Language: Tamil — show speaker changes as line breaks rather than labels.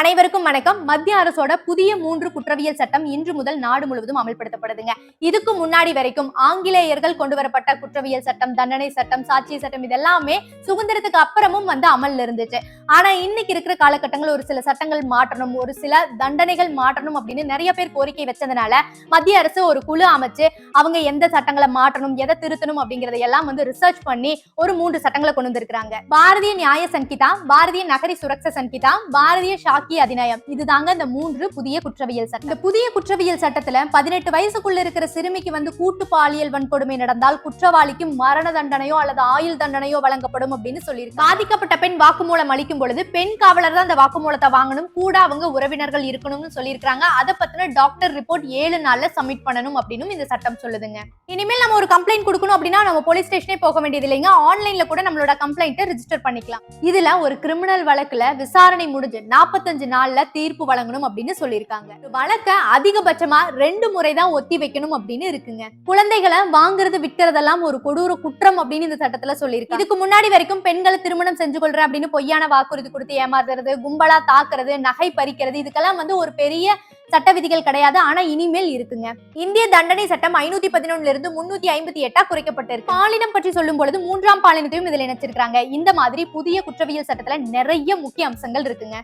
அனைவருக்கும் வணக்கம். மத்திய அரசோட புதிய மூன்று குற்றவியல் சட்டம் இன்று முதல் நாடு முழுவதும் அமல்படுத்தப்படுதுங்க. இதுக்கு முன்னாடி வரைக்கும் ஆங்கிலேயர்கள் கொண்டு வரப்பட்ட குற்றவியல் சட்டம் தண்டனை சட்டம் சாட்சிய சட்டம் இதெல்லாமே சுதந்திரத்துக்கு அப்புறமும் வந்து அமல் இருந்துச்சு. ஆனா இன்னைக்கு இருக்கிற காலகட்டங்கள் ஒரு சில சட்டங்கள் மாற்றணும் ஒரு சில தண்டனைகள் மாற்றணும் அப்படின்னு நிறைய பேர் கோரிக்கை வச்சதுனால மத்திய அரசு ஒரு குழு அமைச்சு அவங்க எந்த சட்டங்களை மாற்றணும் எதை திருத்தணும் அப்படிங்கறத எல்லாம் வந்து ரிசர்ச் பண்ணி ஒரு மூன்று சட்டங்களை கொண்டு வந்திருக்கிறாங்க. பாரதிய நியாய சங்கிதா பாரதிய நகரி சுரக்ஷ சங்கிதா பாரதிய ஷாக்கி அதிநயம். இதுதாங்க இந்த மூன்று புதிய குற்றவியல் சட்டம். இந்த புதிய குற்றவியல் சட்டத்துல பதினெட்டு வயசுக்குள்ள இருக்கிற சிறுமிக்கு வந்து கூட்டு பாலியல் வன்கொடுமை நடந்தால் குற்றவாளிக்கு மரண தண்டனையோ அல்லது ஆயுள் தண்டனையோ வழங்கப்படும் அப்படின்னு சொல்லியிருக்கு பாதிக்கப்பட்ட பெண் வாக்குமூலம் அளிக்கும் பொழுது பெண் காவலர் தான் அந்த வாக்குமூலத்தை வாங்கணும் கூட அவங்க உறவினர்கள் இருக்கணும்னு சொல்லியிருக்காங்க அதை பத்தின டாக்டர் ரிப்போர்ட் ஏழு நாள்ல சப்மிட் பண்ணணும் அப்படின்னு இந்த சட்டம் சொல்லுதுங்க. இனிமேல் நம்ம ஒரு கம்ப்ளைண்ட் கொடுக்கணும் அப்படின்னா நம்ம போலீஸ் ஸ்டேஷனே போக வேண்டியது இல்லைங்க. ஆன்லைன்ல கூட நம்மளோட கம்ப்ளைண்ட்டை ரிஜிஸ்டர் பண்ணிக்கலாம். இதுல ஒரு கிரிமினல் வழக்குல விசாரணை முடிஞ்சு நாற்பத்தஞ்சு நாள்ல தீர்ப்பு வழங்கணும் அப்படின்னு சொல்லியிருக்காங்க. வழக்கை வழக்க அதிகபட்சமா ரெண்டு முறை தான் ஒத்தி வைக்கணும் அப்படின்னு இருக்குங்க. குழந்தைகளை வாங்குறது விற்கிறதெல்லாம் ஒரு கொடூர குற்றம் அப்படின்னு இந்த சட்டத்துல சொல்லியிருக்கு இதுக்கு முன்னாடி வரைக்கும் பெண்களை திருமணம் செஞ்சு கொள்றேன் அப்படின்னு பொய்யான வாக்கு வாக்குறுதி கொடுத்து ஏமாத்துறது கும்பலா தாக்குறது நகை பறிக்கிறது இதுக்கெல்லாம் வந்து ஒரு பெரிய சட்ட விதிகள் கிடையாது. ஆனா இனிமேல் இருக்குங்க. இந்திய தண்டனை சட்டம் ஐநூத்தி பதினொன்னுல இருந்து முன்னூத்தி ஐம்பத்தி எட்டா குறைக்கப்பட்டிருக்கு. பாலினம் பற்றி சொல்லும் பொழுது மூன்றாம் பாலினத்தையும் இதுல இணைச்சிருக்காங்க இந்த மாதிரி புதிய குற்றவியல் சட்டத்துல நிறைய முக்கிய அம்சங்கள் இருக்குங்க.